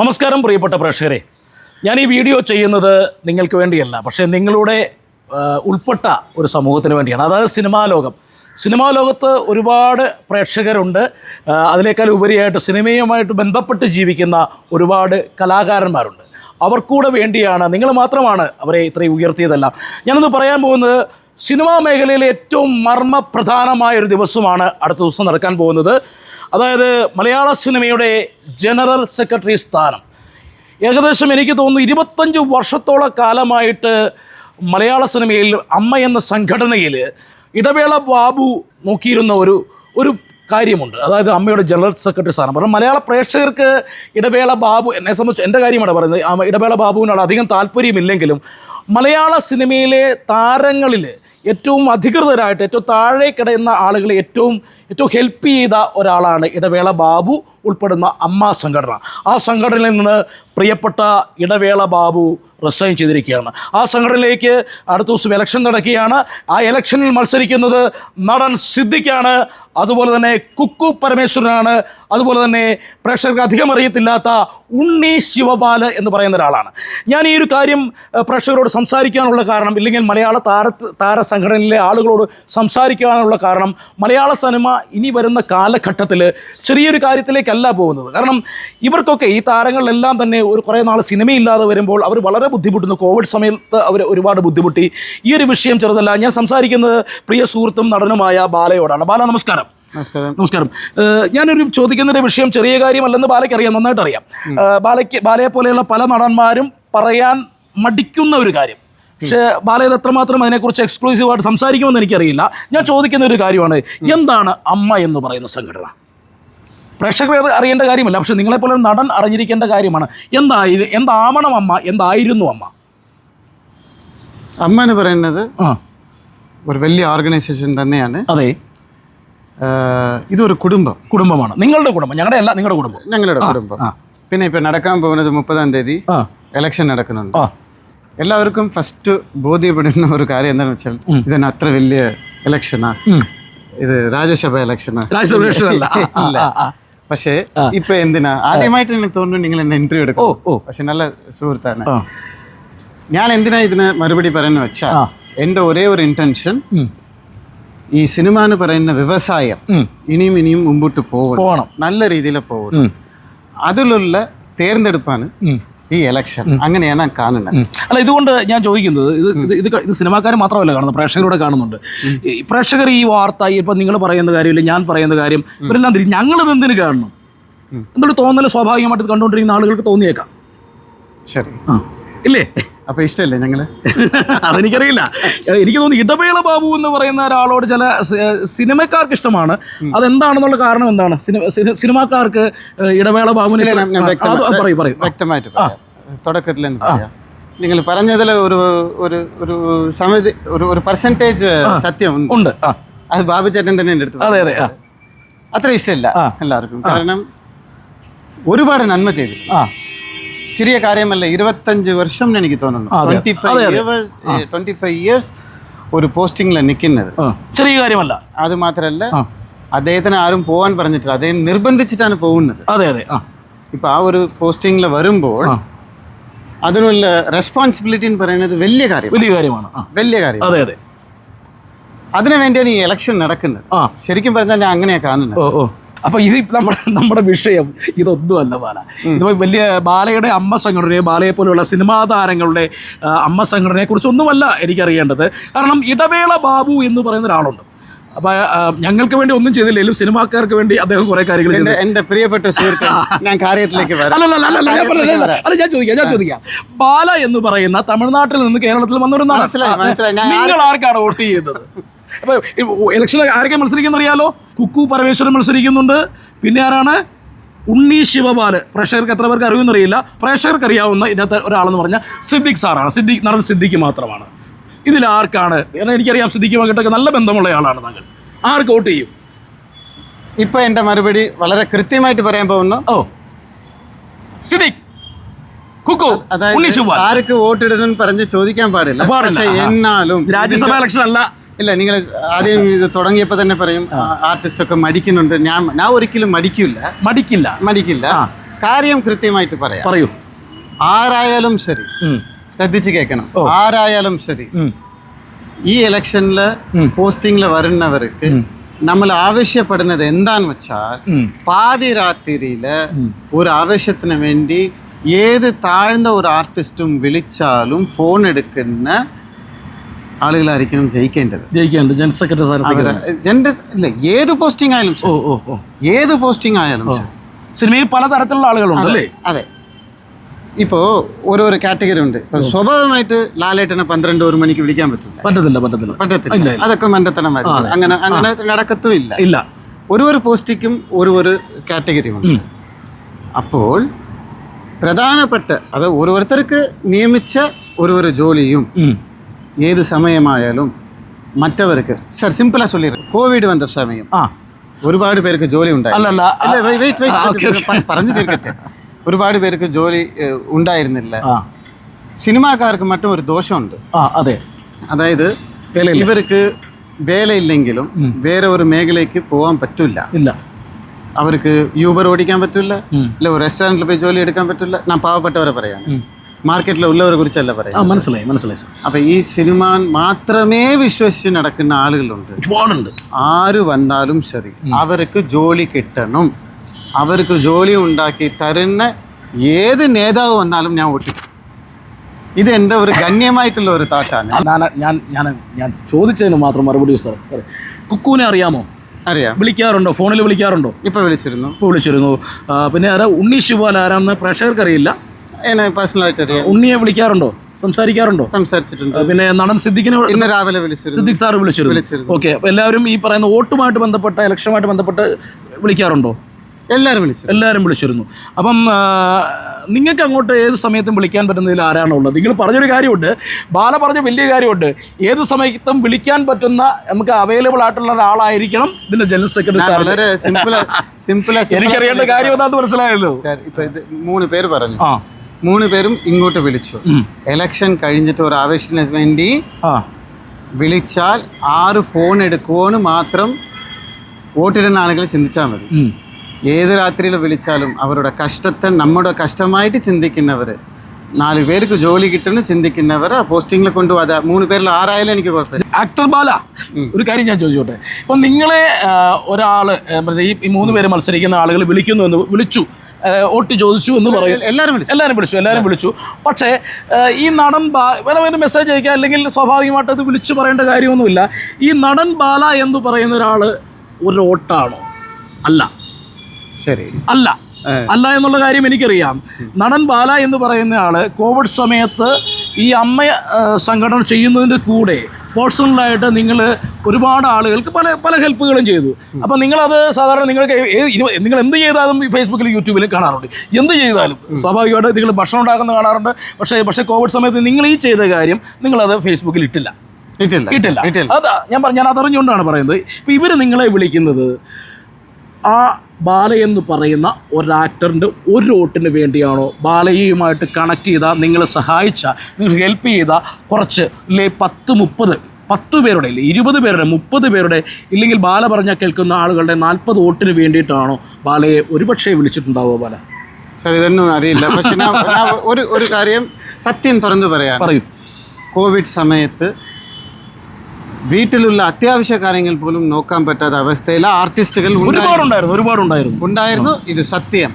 നമസ്കാരം പ്രിയപ്പെട്ട പ്രേക്ഷകരെ. ഞാൻ ഈ വീഡിയോ ചെയ്യുന്നത് നിങ്ങൾക്ക് വേണ്ടിയല്ല പക്ഷേ നിങ്ങളുടെ ഉൾപ്പെട്ട ഒരു സമൂഹത്തിന് വേണ്ടിയാണ്. അതായത് സിനിമാ ലോകം. സിനിമാ ലോകത്ത് ഒരുപാട് പ്രേക്ഷകരുണ്ട്. അതിലേക്കാൾ ഉപരിയായിട്ട് സിനിമയുമായിട്ട് ബന്ധപ്പെട്ട് ജീവിക്കുന്ന ഒരുപാട് കലാകാരന്മാരുണ്ട്. അവർക്കൂടെ വേണ്ടിയാണ് നിങ്ങൾ മാത്രമാണ് അവരെ ഇത്രയും ഉയർത്തിയതെല്ലാം. ഞാനൊന്ന് പറയാൻ പോകുന്നത് സിനിമാ മേഖലയിലെ ഏറ്റവും മർമ്മപ്രധാനമായ ഒരു ദിവസമാണ് അടുത്ത ദിവസം നടക്കാൻ പോകുന്നത്. അതായത് മലയാള സിനിമയുടെ ജനറൽ സെക്രട്ടറി സ്ഥാനം. ഏകദേശം എനിക്ക് തോന്നുന്നു ഇരുപത്തഞ്ച് വർഷത്തോളം കാലമായിട്ട് മലയാള സിനിമയിൽ അമ്മ എന്ന സംഘടനയിൽ ഇടവേള ബാബു നോക്കിയിരുന്ന ഒരു ഒരു കാര്യമുണ്ട്. അതായത് അമ്മയുടെ ജനറൽ സെക്രട്ടറി സ്ഥാനം. പറഞ്ഞു മലയാള പ്രേക്ഷകർക്ക് ഇടവേള ബാബു എന്നെ സംബന്ധിച്ച് എന്റെ കാര്യമാണ് പറയുന്നത് ഇടവേള ബാബുവിനോട് അധികം താല്പര്യമില്ലെങ്കിലും മലയാള സിനിമയിലെ താരങ്ങളിൽ ഏറ്റവും അധികൃതരായിട്ട് ഏറ്റവും താഴെ കിടയുന്ന ആളുകളെ ഏറ്റവും ഏറ്റവും ഹെൽപ്പ് ചെയ്ത ഒരാളാണ് ഇടവേള ബാബു ഉൾപ്പെടുന്ന അമ്മ സംഘടന. ആ സംഘടനയിൽ നിന്ന് പ്രിയപ്പെട്ട ഇടവേള ബാബു റിസൈൻ ചെയ്തിരിക്കുകയാണ്. ആ സംഘടനയിലേക്ക് അടുത്ത ദിവസം ഇലക്ഷൻ നടക്കുകയാണ്. ആ ഇലക്ഷനിൽ മത്സരിക്കുന്നത് നടൻ സിദ്ദിഖാണ്. അതുപോലെ തന്നെ കുക്കു പരമേശ്വരനാണ്. അതുപോലെ തന്നെ പ്രേക്ഷകർക്ക് അധികം അറിയത്തില്ലാത്ത ഉണ്ണി ശിവപാൽ എന്ന് പറയുന്ന ഒരാളാണ്. ഞാൻ ഈ ഒരു കാര്യം പ്രേക്ഷകരോട് സംസാരിക്കാനുള്ള കാരണം ഇല്ലെങ്കിൽ മലയാള താര താര സംഘടനയിലെ ആളുകളോട് സംസാരിക്കാനുള്ള കാരണം മലയാള സിനിമ ഇനി വരുന്ന കാലഘട്ടത്തിൽ ചെറിയൊരു കാര്യത്തിലേക്കല്ല പോകുന്നത്. കാരണം ഇവർക്കൊക്കെ ഈ താരങ്ങളിലെല്ലാം തന്നെ ഒരു കുറേ നാൾ സിനിമയില്ലാതെ വരുമ്പോൾ അവർ വളരെ ബുദ്ധിമുട്ടുന്നു. കോവിഡ് സമയത്ത് അവർ ഒരുപാട് ബുദ്ധിമുട്ടി. ഈ ഒരു വിഷയം ചെറുതല്ല ഞാൻ സംസാരിക്കുന്നത് പ്രിയ സുഹൃത്തും നടനുമായ ബാലയോടാണ്. ബാല നമസ്കാരം. നമസ്കാരം. ഞാനൊരു ചോദിക്കുന്ന ഒരു വിഷയം ചെറിയ കാര്യമല്ലെന്ന് ബാലയ്ക്ക് അറിയാം നന്നായിട്ട് അറിയാം ബാലയ്ക്ക് ബാലയെ പോലെയുള്ള പല നടന്മാരും പറയാൻ മടിക്കുന്ന ഒരു കാര്യം. പക്ഷേ ബാലയത് എത്രമാത്രം അതിനെക്കുറിച്ച് എക്സ്ക്ലൂസീവായിട്ട് സംസാരിക്കുമെന്ന് എനിക്കറിയില്ല. ഞാൻ ചോദിക്കുന്ന ഒരു കാര്യമാണ് എന്താണ് അമ്മ എന്ന് പറയുന്ന സംഘടന? പ്രേക്ഷകർ അത് അറിയേണ്ട കാര്യമല്ല. പക്ഷേ നിങ്ങളെപ്പോലെ നടൻ അറിഞ്ഞിരിക്കേണ്ട കാര്യമാണ്. എന്തായി എന്താവണം അമ്മ? എന്തായിരുന്നു അമ്മ? അമ്മ എന്ന് പറയുന്നത് ഒരു വലിയ ഓർഗനൈസേഷൻ തന്നെയാണ്. അതെ. ഇതൊരു കുടുംബം. കുടുംബമാണ്. നിങ്ങളുടെ കുടുംബം. ഞങ്ങളുടെ അല്ല നിങ്ങളുടെ കുടുംബം. ഞങ്ങളുടെ കുടുംബം. പിന്നെ ഇപ്പൊ നടക്കാൻ പോകുന്നത് മുപ്പതാം തീയതി എലക്ഷൻ നടക്കുന്നുണ്ട്. എല്ലാവർക്കും ഫസ്റ്റ് ബോധ്യപ്പെടുന്ന ഒരു കാര്യം എന്താണെന്ന് വെച്ചാൽ ഇതന്നെ അത്ര വലിയ ഇലക്ഷനാ ഇത് രാജ്യസഭ ഇലക്ഷനാ രാജ്യസഭ അല്ല. പക്ഷേ ഇപ്പൊ എന്തിനാ? ആദ്യമായിട്ട് എനിക്ക് തോന്നുന്നു നിങ്ങൾ എന്നെ ഇന്റർവ്യൂ എടുക്കും. ഓ പക്ഷെ നല്ല സുഹൃത്താണ്. ഞാൻ എന്തിനാ ഇതിന് മറുപടി പറയുന്ന വെച്ചാൽ എന്റെ എന്റെ ഒരേ ഒരു ഇന്റൻഷൻ ഈ സിനിമ എന്ന് പറയുന്ന വ്യവസായം. ഇനിയും ഇനിയും മുമ്പോട്ട് പോകും പോകണം. നല്ല രീതിയിൽ പോകും ഉം. അതിലുള്ള തേർന്നെടുപ്പാണ്. ഈ എലക്ഷൻ അങ്ങനെയാണ് കാണുന്നത്. അല്ല ഇതുകൊണ്ട് ഞാൻ ചോദിക്കുന്നത് ഇത് ഇത് ഇത് സിനിമാക്കാർ മാത്രമല്ല കാണുന്നത് പ്രേക്ഷകരോട് കാണുന്നുണ്ട്. ഈ പ്രേക്ഷകർ ഈ വാർത്ത ഇപ്പം നിങ്ങൾ പറയുന്ന കാര്യമില്ല ഞാൻ പറയുന്ന കാര്യം ഇവരെല്ലാം തിരി ഞങ്ങളിത് എന്തിനു കാണണം? എന്തൊരു തോന്നൽ സ്വാഭാവികമായിട്ട് കണ്ടുകൊണ്ടിരിക്കുന്ന ആളുകൾക്ക് തോന്നിയേക്കാം. ശരി. ആ. ഇല്ലേ? അപ്പൊ ഇഷ്ടമല്ലേ ഞങ്ങൾ? അതെനിക്കറിയില്ല. എനിക്ക് തോന്നുന്നു ഇടവേള ബാബു എന്ന് പറയുന്ന ഒരാളോട് ചില സിനിമക്കാർക്ക് ഇഷ്ടമാണ്. അതെന്താണെന്നുള്ള കാരണം എന്താണ്? സിനിമ സിനിമാക്കാർക്ക് ഇടവേള ബാബുവിനെ പറയൂ പറയൂ. വ്യക്തമായിട്ട് തുടക്കത്തിൽ നിങ്ങൾ പറഞ്ഞതിൽ ഒരു ഒരു ഒരു സമയ ഒരു ഒരു പെർസെന്റേജ് സത്യം ഉണ്ട്. അത് ബാബു ചേട്ടൻ തന്നെ എന്റെ അടുത്ത് അതെ അതെ. അത്ര ഇഷ്ടമില്ല എല്ലാവർക്കും. കാരണം ഒരുപാട് നന്മ ചെയ്തു ചെറിയ കാര്യമല്ല ഇരുപത്തഞ്ച് വർഷം എനിക്ക് തോന്നുന്നു. Twenty five years twenty five years ഒരു പോസ്റ്റിംഗിൽ നിൽക്കുന്നത്. ചെറിയ കാര്യമല്ല. അത് മാത്രമല്ല അദ്ദേഹത്തിന് ആരും പോകാൻ പറഞ്ഞിട്ടില്ല. അദ്ദേഹം നിർബന്ധിച്ചിട്ടാണ് പോകുന്നത്. അതെ അതെ. ഇപ്പൊ ആ ഒരു പോസ്റ്റിംഗിൽ വരുമ്പോൾ അതിനുള്ള റെസ്പോൺസിബിലിറ്റി എന്ന് പറയുന്നത് വലിയ കാര്യം വലിയ കാര്യമാണ്. വലിയ കാര്യം അതെ അതെ. അതിനു വേണ്ടിയാണ് ഈ ഇലക്ഷൻ നടക്കുന്നത്. ശരിക്കും പറഞ്ഞാൽ ഞാൻ അങ്ങനെയാണ് കാണുന്നത്. അപ്പൊ ഇത് നമ്മുടെ നമ്മുടെ വിഷയം. ഇതൊന്നുമല്ല ബാല. ഇതിപ്പോ വലിയ ബാലയുടെ അമ്മ സംഘടനയെ ബാലയെ പോലെയുള്ള സിനിമാ താരങ്ങളുടെ അമ്മ സംഘടനയെ കുറിച്ചൊന്നുമല്ല എനിക്കറിയേണ്ടത്. കാരണം ഇടവേള ബാബു എന്ന് പറയുന്ന ഒരാളുണ്ട്. അപ്പൊ ഞങ്ങൾക്ക് വേണ്ടി ഒന്നും ചെയ്തില്ലെങ്കിലും സിനിമാക്കാർക്ക് വേണ്ടി അദ്ദേഹം കുറെ കാര്യങ്ങൾ ചെയ്തു എന്റെ പ്രിയപ്പെട്ട സുഹൃത്ത് ഞാൻ കാര്യത്തിലേക്ക് അല്ല ഞാൻ ചോദിക്കാം ഞാൻ ചോദിക്കാം. ബാല എന്ന് പറയുന്ന തമിഴ്നാട്ടിൽ നിന്ന് കേരളത്തിൽ വന്നൊരു. നിങ്ങൾ ആർക്കാണ് വോട്ട് ചെയ്യുന്നത്? അപ്പൊ ഇലക്ഷനിൽ ആരൊക്കെ മത്സരിക്കുന്ന അറിയാലോ കുക്കു പരമേശ്വരൻ മത്സരിക്കുന്നുണ്ട്. പിന്നെ ആരാണ്? ഉണ്ണി ശിവപാൽ. പ്രേക്ഷകർക്ക് എത്ര പേർക്ക് അറിയുമെന്നറിയില്ല. പ്രേക്ഷകർക്ക് അറിയാവുന്ന ഇതിനകത്ത് ഒരാളെന്ന് പറഞ്ഞാൽ സിദ്ദിഖ് സാറാണ്. സിദ്ദിഖ് നടൻ സിദ്ദിഖ് മാത്രമാണ്. ഇതിൽ ആർക്കാണ്? കാരണം എനിക്കറിയാം സിദ്ദിഖുമായിട്ടൊക്കെ നല്ല ബന്ധമുള്ള ആളാണ് താങ്കൾ. ആർക്ക് വോട്ട് ചെയ്യും? ഇപ്പൊ എന്റെ മറുപടി വളരെ കൃത്യമായിട്ട് പറയാൻ പോകുന്നു. ഓ. സിദ്ദിഖ്. അതായത് ആർക്ക് വോട്ടിടണം പറഞ്ഞ് ചോദിക്കാൻ പാടില്ല. പക്ഷേ എന്നാലും രാജ്യസഭ ഇലക്ഷൻ അല്ല. ഇല്ല നിങ്ങൾ ആദ്യം ഇത് തുടങ്ങിയപ്പോൾ തന്നെ പറയും ആർട്ടിസ്റ്റ് ഒക്കെ മടിക്കുന്നുണ്ട്. ഞാൻ ഞാൻ ഒരിക്കലും മടിക്കില്ല. മടിക്കില്ല. മടിക്കില്ല. കാര്യം കൃത്യമായിട്ട് പറയാം. പറയൂ. ആരായാലും ശരി. ഉം. ശ്രദ്ധിച്ച് കേൾക്കണം. ഓ. ആരായാലും ശരി. ഉം. ഈ ഇലക്ഷനിൽ ഉം. പോസ്റ്റിംഗിൽ വരുന്നവർക്ക് നമ്മൾ ആവശ്യപ്പെടുന്നത് എന്താന്ന് വെച്ചാൽ ഉം. പാതിരാത്രിയിൽ ഒരു ആവശ്യത്തിന് വേണ്ടി ഏത് താഴ്ന്ന ഒരു ആർട്ടിസ്റ്റും വിളിച്ചാലും ഫോൺ എടുക്കുന്ന ആളുകളായിരിക്കണം ജയിക്കേണ്ടത്. ജയിക്കേണ്ടത്. ജനറൽ സെക്രട്ടറി സ്ഥാനത്ത് ജനറൽ ഇല്ല ഏത് പോസ്റ്റിംഗ് ആയാലും ഓ ഓ ഓ. ഏത് പോസ്റ്റിംഗ് ആയാലും സിനിമയിൽ പലതരത്തിലുള്ള ആളുകളുണ്ട് അല്ലേ? അതെ. ഇപ്പോ ഓരോരോ കാറ്റഗറി ഉണ്ട്. സ്വാഭാവികമായിട്ട് ലാലേട്ടനെ പന്ത്രണ്ട് ഒരു മണിക്ക് വിളിക്കാൻ പറ്റില്ല പറ്റത്തില്ല പറ്റത്തില്ല. പറ്റത്തില്ല. അതൊക്കെ മണ്ടത്തനമായിരിക്കും അങ്ങനെ അങ്ങനെ നടക്കത്തും ഇല്ല. ഇല്ല ഒരു ഒരു പോസ്റ്റിക്കും ഒരു ഒരു കാറ്റഗറി ഉണ്ട്. അപ്പോൾ പ്രധാനപ്പെട്ട അത് ഓരോരുത്തർക്ക് നിയമിച്ച ഒരു ഒരു ജോലിയും. ഏത് സമയമായാലും മറ്റവർക്ക് സർ സിമ്പിളാ ചൊല്ലി കോവിഡ് വന്ന സമയം ഒരുപാട് പേർക്ക് ജോലി ഉണ്ടായി. പറഞ്ഞു തീർക്കട്ടെ. ഒരുപാട് പേർക്ക് ജോലി ഉണ്ടായിരുന്നില്ല. സിനിമാക്കാർക്ക് മറ്റും ഒരു ദോഷമുണ്ട്. അതെ. അതായത് ഇവർക്ക് വേലയില്ലെങ്കിലും വേറെ ഒരു മേഖലയ്ക്ക് പോകാൻ പറ്റില്ല. ഇല്ല. അവർക്ക് യൂബർ ഓടിക്കാൻ പറ്റില്ല. അല്ല ഒരു റെസ്റ്റോറന്റിൽ പോയി ജോലി എടുക്കാൻ പറ്റില്ല. ഞാൻ പാവപ്പെട്ടവരെ പറയാം. മാർക്കറ്റിൽ ഉള്ളവരെ കുറിച്ചല്ല ആ പറയാം മനസ്സിലായി മനസ്സിലായി സാർ. അപ്പൊ ഈ സിനിമ മാത്രമേ വിശ്വസിച്ച് നടക്കുന്ന ആളുകളുണ്ട്. ഒരുപാടുണ്ട്. ആര് വന്നാലും ശരി അവർക്ക് ജോലി കിട്ടണം. അവർക്ക് ജോലി ഉണ്ടാക്കി തരുന്ന ഏത് നേതാവ് വന്നാലും ഞാൻ വോട്ട്. ഇത് എന്റെ ഒരു ഗണ്യമായിട്ടുള്ള ഒരു താട്ടാണ് ഞാൻ ഞാൻ ഞാൻ ഞാൻ ചോദിച്ചതിന് മാത്രം മറുപടി സാർ. കുക്കുവിനെ അറിയാമോ? അറിയാം. വിളിക്കാറുണ്ടോ? ഫോണിൽ വിളിക്കാറുണ്ടോ? ഇപ്പൊ വിളിച്ചിരുന്നു. ഇപ്പോൾ വിളിച്ചിരുന്നു. പിന്നെ ആരാ ഉണ്ണി ശിവാൽ ആരാന്ന് പ്രേക്ഷകർക്കറിയില്ല. എന്നെ പേഴ്സണലായിട്ട് അറിയാം. ഉണ്ണിയെ വിളിക്കാറുണ്ടോ? സംസാരിക്കാറുണ്ടോ? സംസാരിച്ചിട്ടുണ്ട്. പിന്നെ നടൻ സിദ്ദിഖിനെ ഇന്ന് രാവിലെ വിളിച്ചിരുന്നു. സിദ്ദിഖ് സാർ വിളിച്ചിരുന്നു. വിളിച്ചിരുന്നു. ഓക്കെ എല്ലാവരും ഈ പറയുന്ന വോട്ടുമായിട്ട് ബന്ധപ്പെട്ട ഇലക്ഷനുമായിട്ട് ബന്ധപ്പെട്ട് വിളിക്കാറുണ്ടോ? എല്ലാവരും വിളിച്ചു എല്ലാവരും വിളിച്ചിരുന്നു. അപ്പം നിങ്ങൾക്ക് അങ്ങോട്ട് ഏത് സമയത്തും വിളിക്കാൻ പറ്റുന്നതിൽ ആരാണോ ഉള്ളത്? നിങ്ങൾ പറഞ്ഞൊരു കാര്യമുണ്ട്. ബാല പറഞ്ഞ വലിയ കാര്യമുണ്ട്. ഏത് സമയത്തും വിളിക്കാൻ പറ്റുന്ന നമുക്ക് അവൈലബിൾ ആയിട്ടുള്ള ഒരാളായിരിക്കണം ഇതിന്റെ ജനറൽ സെക്രട്ടറി സാർ വളരെ സിമ്പിൾ സിമ്പിൾ എനിക്കറിയേണ്ട കാര്യം എന്താണെന്ന് മനസ്സിലായല്ലോ. മൂന്ന് പേര് പറഞ്ഞു. ആ. മൂന്ന് പേരും ഇങ്ങോട്ട് വിളിച്ചു. എലക്ഷൻ കഴിഞ്ഞിട്ട് ഒരു ആവശ്യത്തിന് വേണ്ടി വിളിച്ചാൽ ആറ് ഫോൺ എടുക്കുമോന്ന് മാത്രം വോട്ടിടുന്ന ആളുകൾ ചിന്തിച്ചാൽ മതി ഏത് രാത്രിയിൽ വിളിച്ചാലും അവരുടെ കഷ്ടത്തെ നമ്മുടെ കഷ്ടമായിട്ട് ചിന്തിക്കുന്നവർ നാല് പേർക്ക് ജോലി കിട്ടുന്നു ചിന്തിക്കുന്നവർ ആ പോസ്റ്റിങ്ങിൽ കൊണ്ടുപോകാതെ മൂന്ന് പേരിൽ ആറായാലും എനിക്ക് കുഴപ്പമില്ല. ആക്ടർ ബാല ഒരു കാര്യം ഞാൻ ചോദിച്ചോട്ടെ. ഇപ്പം നിങ്ങളെ ഒരാൾ ഈ മൂന്ന് പേര് മത്സരിക്കുന്ന ആളുകൾ വിളിക്കുന്നു എന്ന് വിളിച്ചു. ആ, വോട്ട് ചോദിച്ചു എന്ന് പറയും. എല്ലാവരും വിളിച്ചു. എല്ലാവരും വിളിച്ചു എല്ലാവരും വിളിച്ചു. പക്ഷേ ഈ നടൻ ബാ വേറെ വേറെ മെസ്സേജ് അയക്കുക അല്ലെങ്കിൽ സ്വാഭാവികമായിട്ട് അത് വിളിച്ചു പറയേണ്ട കാര്യമൊന്നുമില്ല. ഈ നടൻ ബാല എന്ന് പറയുന്ന ഒരാൾ ഒരു ഓട്ടാണോ അല്ല. ശരി. അല്ല. അല്ല എന്നുള്ള കാര്യം എനിക്കറിയാം. നടൻ ബാല എന്ന് പറയുന്ന ആൾ കോവിഡ് സമയത്ത് ഈ അമ്മ സംഘടന ചെയ്യുന്നതിന്റെ കൂടെ പേഴ്സണലായിട്ട് നിങ്ങൾ ഒരുപാട് ആളുകൾക്ക് പല പല ഹെൽപ്പുകളും ചെയ്തു. അപ്പം നിങ്ങളത് സാധാരണ നിങ്ങൾക്ക് നിങ്ങൾ എന്ത് ചെയ്താലും ഈ ഫേസ്ബുക്കിലും യൂട്യൂബിലും കാണാറുണ്ട്. എന്ത് ചെയ്താലും സ്വാഭാവികമായിട്ട് നിങ്ങൾ ഭക്ഷണം ഉണ്ടാക്കുന്ന കാണാറുണ്ട്. പക്ഷേ പക്ഷേ കോവിഡ് സമയത്ത് നിങ്ങൾ ഈ ചെയ്ത കാര്യം നിങ്ങളത് ഫേസ്ബുക്കിൽ ഇട്ടില്ല. ഇട്ടില്ല. ഇട്ടില്ല. ഇട്ടില്ല. അതാ ഞാൻ പറഞ്ഞ ഞാൻ അതറിഞ്ഞുകൊണ്ടാണ് പറയുന്നത്. ഇപ്പം ഇവർ നിങ്ങളെ വിളിക്കുന്നത് ആ ബാല എന്ന് പറയുന്ന ഒരു ആക്ടറിന്റെ ഒരു വോട്ടിന് വേണ്ടിയാണോ ബാലയുമായിട്ട് കണക്ട് ചെയ്ത നിങ്ങളെ സഹായിച്ച നിങ്ങൾ ഹെൽപ്പ് ചെയ്ത കുറച്ച് ഇല്ലേ പത്ത് മുപ്പത് പത്ത് പേരുടെ ഇല്ലേ ഇരുപത് പേരുടെ മുപ്പത് പേരുടെ ഇല്ലെങ്കിൽ ബാല പറഞ്ഞാൽ കേൾക്കുന്ന ആളുകളുടെ നാൽപ്പത് വോട്ടിന് വേണ്ടിയിട്ടാണോ ബാലയെ ഒരുപക്ഷെ വിളിച്ചിട്ടുണ്ടാവുക ബാല? സാർ ഇതൊന്നും അറിയില്ല. പക്ഷെ ഒരു ഒരു കാര്യം സത്യം തുറന്നു പറയാം. പറയും. കോവിഡ് സമയത്ത് വീട്ടിലുള്ള അത്യാവശ്യ കാര്യങ്ങൾ പോലും നോക്കാൻ പറ്റാത്ത അവസ്ഥയിൽ ആർട്ടിസ്റ്റുകൾ ഉണ്ടായിരുന്നു ഒരുപാട് ഉണ്ടായിരുന്നു. ഇത് സത്യം.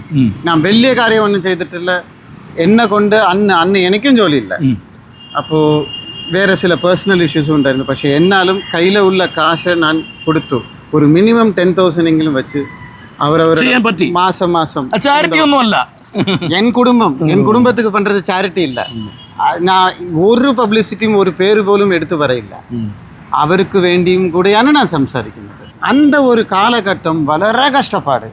ഞാൻ വലിയ കാര്യമൊന്നും ചെയ്തിട്ടില്ല. എന്നെ കൊണ്ട് അന്ന് അന്ന് എനിക്കും ജോലിയില്ല. അപ്പോൾ വേറെ ചില പേഴ്സണൽ ഇഷ്യൂസും ഉണ്ടായിരുന്നു. പക്ഷേ എന്നാലും കയ്യിലുള്ള കാശ് ഞാൻ കൊടുത്തു. ഒരു മിനിമം ടെൻ തൗസൻഡ് എങ്കിലും വെച്ച് അവരവർ മാസം മാസം ചാരിറ്റി ഒന്നുമല്ല. എൻ குடும்பம் പണ്ടത് ചാരിറ്റി பண்றது ഒരു പബ്ലിസിറ്റിയും நான் പേര് പോലും എടുത്തു പറയില്ല. അവർക്ക് വേണ്ടിയും കൂടെയാണ് ഞാൻ സംസാരിക്കുന്നത്. അന്ത ഒരു കാലഘട്ടം വളരെ കഷ്ടപ്പാട്.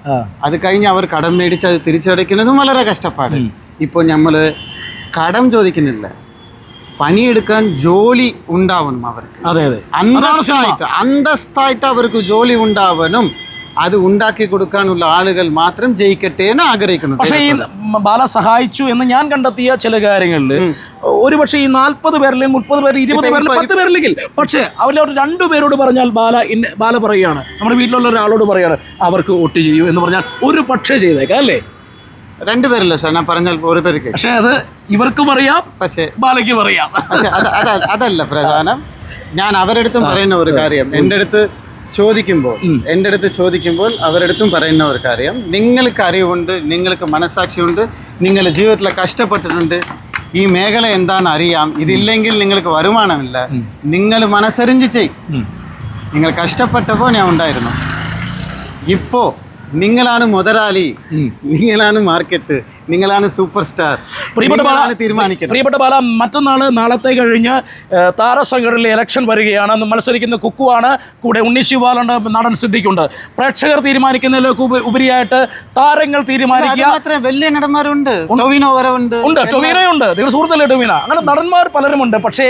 അത് കഴിഞ്ഞ് അവർ കടം മേടിച്ച് അത് തിരിച്ചടയ്ക്കുന്നതും വളരെ കഷ്ടപ്പാട്. ഇപ്പോൾ നമ്മൾ കടം ചോദിക്കുന്നില്ല. പണിയെടുക്കാൻ ജോലി ഉണ്ടാവണം അവർക്ക്. അതെ അതെ. അന്തസ്സായിട്ട് അന്തസ്സായിട്ട് അവർക്ക് ജോലി ഉണ്ടാവണം. അത് ഉണ്ടാക്കി കൊടുക്കാനുള്ള ആളുകൾ മാത്രം ജയിക്കട്ടെ എന്ന് ആഗ്രഹിക്കുന്നു പക്ഷേ ഈ ബാല സഹായിച്ചു എന്ന് ഞാൻ കണ്ടെത്തിയ ചില കാര്യങ്ങളിൽ ഒരു പക്ഷേ ഈ നാൽപ്പത് പേരിലും മുപ്പത് പേരിൽ ഇരുപത് പേരിൽ പത്ത് പേരില്ലെങ്കിൽ പക്ഷേ അവരിൽ ഒരു രണ്ടു പേരോട് പറഞ്ഞാൽ ബാല ഇന്ന ബാല പറയുകയാണ്. നമ്മുടെ വീട്ടിലുള്ള ഒരാളോട് പറയുകയാണ് അവർക്ക് വോട്ട് ചെയ്യൂ എന്ന് പറഞ്ഞാൽ ഒരു പക്ഷേ ചെയ്തേക്കാം അല്ലേ? രണ്ടുപേരല്ലോ സാർ? ഞാൻ പറഞ്ഞാൽ ഒരു പേർക്ക്. പക്ഷേ അത് ഇവർക്കും അറിയാം പക്ഷേ ബാലയ്ക്കും അറിയാം. പക്ഷേ അത് അത് അതല്ല പ്രധാനം. ഞാൻ അവരടുത്തും പറയുന്ന ഒരു കാര്യം. എന്റെ അടുത്ത് ചോദിക്കുമ്പോൾ എന്റെ അടുത്ത് ചോദിക്കുമ്പോൾ അവരടുത്തും പറയുന്ന ഒരു കാര്യം. നിങ്ങൾക്ക് അറിവുണ്ട് നിങ്ങൾക്ക് മനസ്സാക്ഷിയുണ്ട് നിങ്ങൾ ജീവിതത്തിൽ കഷ്ടപ്പെട്ടിട്ടുണ്ട്. ഈ മേഖല എന്താണെന്ന് അറിയാം. ഇതില്ലെങ്കിൽ നിങ്ങൾക്ക് വരുമാനമില്ല. നിങ്ങൾ മനസ്സറിഞ്ഞ് ചെയ്യും നിങ്ങൾ കഷ്ടപ്പെട്ടപ്പോൾ ഞാൻ ഉണ്ടായിരുന്നു. ഇപ്പോൾ നിങ്ങളാണ് മുതലാളി. നിങ്ങളാണ് മാർക്കറ്റ്. നിങ്ങളാണ് സൂപ്പർ സ്റ്റാർ പ്രിയപ്പെട്ട ബാല തീരുമാനിക്കുന്നത് പ്രിയപ്പെട്ട ബാല മറ്റന്നാൾ നാളത്തെ കഴിഞ്ഞ് താരസംഘടനയിലെ ഇലക്ഷൻ വരികയാണ്. അന്ന് മത്സരിക്കുന്ന കുക്കുവാണ് കൂടെ ഉണ്ണിശു ബാലുണ്ട് നടൻ സിദ്ധിക്കുണ്ട്. പ്രേക്ഷകർ തീരുമാനിക്കുന്നതിൽ ഉപ- ഉപരിയായിട്ട് താരങ്ങൾ തീരുമാനിക്കുക. വലിയ നടന്മാരുണ്ട്. ടൊവിനോ ഉണ്ട് ഉണ്ട് നിങ്ങൾ സുഹൃത്തല്ലേ ടൊവീന? അങ്ങനെ നടന്മാർ പലരുമുണ്ട്. പക്ഷേ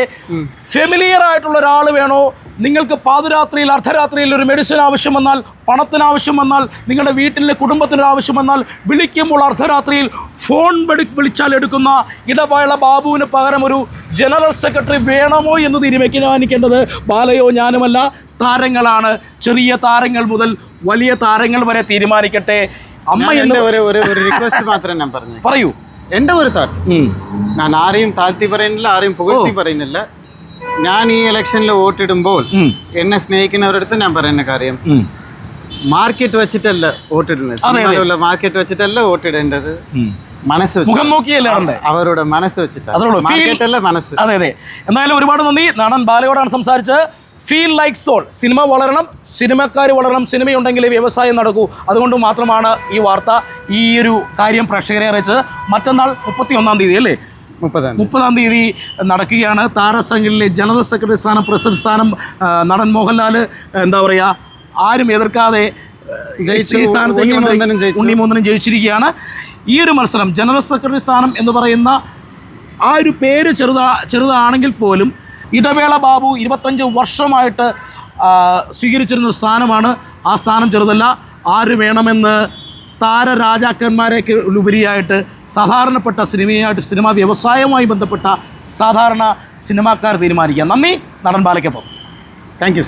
ഫെമിലിയർ ആയിട്ടുള്ള ഒരാൾ വേണോ? നിങ്ങൾക്ക് പാതിരാത്രിയിൽ അർദ്ധരാത്രിയിൽ ഒരു മെഡിസിൻ ആവശ്യം വന്നാൽ പണത്തിന് ആവശ്യം വന്നാൽ നിങ്ങളുടെ വീട്ടിലെ കുടുംബത്തിന് ആവശ്യം വന്നാൽ വിളിക്കുമ്പോൾ അർദ്ധരാത്രിയിൽ ഫോൺ വിളി വിളിച്ചാൽ എടുക്കുന്ന ഇടവേള ബാബുവിന് പകരം ഒരു ജനറൽ സെക്രട്ടറി വേണമോ എന്ന് തീരുമാനിക്കേണ്ടത് ബാലയോ ഞാനുമല്ല. താരങ്ങളാണ്. ചെറിയ താരങ്ങൾ മുതൽ വലിയ താരങ്ങൾ വരെ തീരുമാനിക്കട്ടെ. അമ്മ എന്ന് ഒരു ഒരു റിക്വസ്റ്റ് മാത്രം ഞാൻ പറഞ്ഞു പറയൂ. എന്റെ ഒരു താട്ട് ഞാൻ ആരെയും താഴ്ത്തി പറയുന്നില്ല ആരെയും പുകഴ്ത്തി പറയുന്നില്ല. ഞാൻ ഈ ഇലക്ഷനിൽ വോട്ടിടുമ്പോൾ. എന്നെ സ്നേഹിക്കുന്നവരടുത്ത് ഞാൻ പറയുന്ന കാര്യം. മാർക്കറ്റ് വെച്ചിട്ടല്ല വോട്ടിടുന്നത്. മാർക്കറ്റ് വെച്ചിട്ടല്ല വോട്ടിടേണ്ടത്. മനസ്സ് മുഖം നോക്കിയല്ലേ അവരുടെ മനസ്സ് വെച്ചിട്ട് മനസ്സ്. അതെ അതെ. എന്തായാലും ഒരുപാട് നന്ദി. നടൻ ബാലയോടാണ് സംസാരിച്ച് ഫീൽ ലൈക്ക് സോൾ സിനിമ വളരണം. സിനിമക്കാർ വളരണം. സിനിമയുണ്ടെങ്കിലേ വ്യവസായം നടക്കൂ. അതുകൊണ്ട് മാത്രമാണ് ഈ വാർത്ത ഈ ഒരു കാര്യം പ്രേക്ഷകരെ അറിയിച്ചത്. മറ്റന്നാൾ മുപ്പത്തി ഒന്നാം തീയതി അല്ലേ? മുപ്പതാം തീയതി. നടക്കുകയാണ്. താരസംഘിലെ ജനറൽ സെക്രട്ടറി സ്ഥാനം പ്രസിഡന്റ് സ്ഥാനം നടൻ മോഹൻലാൽ എന്താ പറയുക ആരും എതിർക്കാതെ. ഈ സ്ഥാനത്തേക്ക് ഉണ്ണി വന്ന് മോഹനനും ജയിച്ചു. ഉണ്ണി മോഹനനും ജയിച്ചിരിക്കുകയാണ്. ഈ ഒരു മത്സരം ജനറൽ സെക്രട്ടറി സ്ഥാനം എന്ന് പറയുന്ന ആ ഒരു പേര് ചെറുതാ ചെറുതാണെങ്കിൽ പോലും ഇടവേള ബാബു ഇരുപത്തഞ്ച് വർഷമായിട്ട് സ്വീകരിച്ചിരുന്ന സ്ഥാനമാണ്. ആ സ്ഥാനം ചെറുതല്ല. ആര് വേണമെന്ന് താരരാജാക്കന്മാരേക്ക് ഉപരിയായിട്ട് സാധാരണപ്പെട്ട സിനിമയായിട്ട് സിനിമാ വ്യവസായവുമായി ബന്ധപ്പെട്ട സാധാരണ സിനിമാക്കാർ തീരുമാനിക്കുക നന്ദി. നടൻ ബാലയ്ക്കൊപ്പം. Thank U